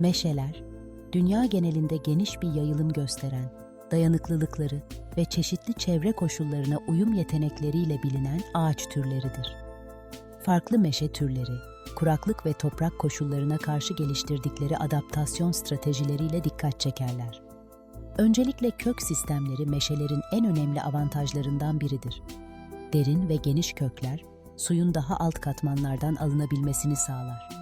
Meşeler, dünya genelinde geniş bir yayılım gösteren, dayanıklılıkları ve çeşitli çevre koşullarına uyum yetenekleriyle bilinen ağaç türleridir. Farklı meşe türleri, kuraklık ve toprak koşullarına karşı geliştirdikleri adaptasyon stratejileriyle dikkat çekerler. Öncelikle kök sistemleri meşelerin en önemli avantajlarından biridir. Derin ve geniş kökler, suyun daha alt katmanlardan alınabilmesini sağlar.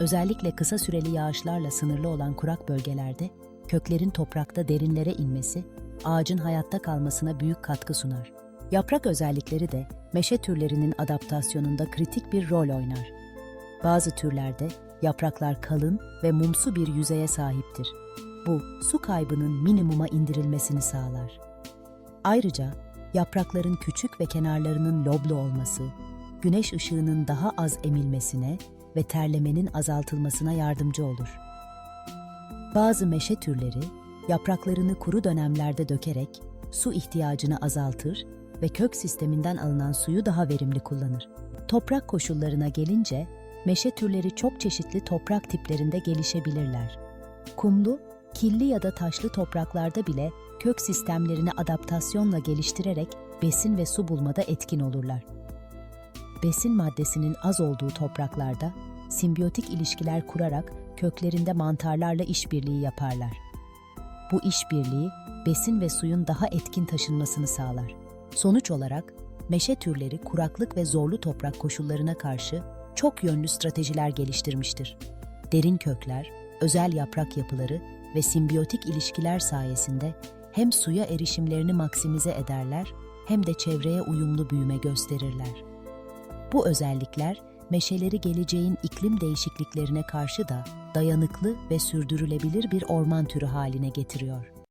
Özellikle kısa süreli yağışlarla sınırlı olan kurak bölgelerde köklerin toprakta derinlere inmesi ağacın hayatta kalmasına büyük katkı sunar. Yaprak özellikleri de meşe türlerinin adaptasyonunda kritik bir rol oynar. Bazı türlerde yapraklar kalın ve mumsu bir yüzeye sahiptir. Bu, su kaybının minimuma indirilmesini sağlar. Ayrıca yaprakların küçük ve kenarlarının loblu olması, güneş ışığının daha az emilmesine ve terlemenin azaltılmasına yardımcı olur. Bazı meşe türleri yapraklarını kuru dönemlerde dökerek su ihtiyacını azaltır ve kök sisteminden alınan suyu daha verimli kullanır. Toprak koşullarına gelince meşe türleri çok çeşitli toprak tiplerinde gelişebilirler. Kumlu, killi ya da taşlı topraklarda bile kök sistemlerini adaptasyonla geliştirerek besin ve su bulmada etkin olurlar. Besin maddesinin az olduğu topraklarda simbiyotik ilişkiler kurarak köklerinde mantarlarla işbirliği yaparlar. Bu işbirliği besin ve suyun daha etkin taşınmasını sağlar. Sonuç olarak meşe türleri kuraklık ve zorlu toprak koşullarına karşı çok yönlü stratejiler geliştirmiştir. Derin kökler, özel yaprak yapıları ve simbiyotik ilişkiler sayesinde hem suya erişimlerini maksimize ederler hem de çevreye uyumlu büyüme gösterirler. Bu özellikler meşeleri geleceğin iklim değişikliklerine karşı da dayanıklı ve sürdürülebilir bir orman türü haline getiriyor.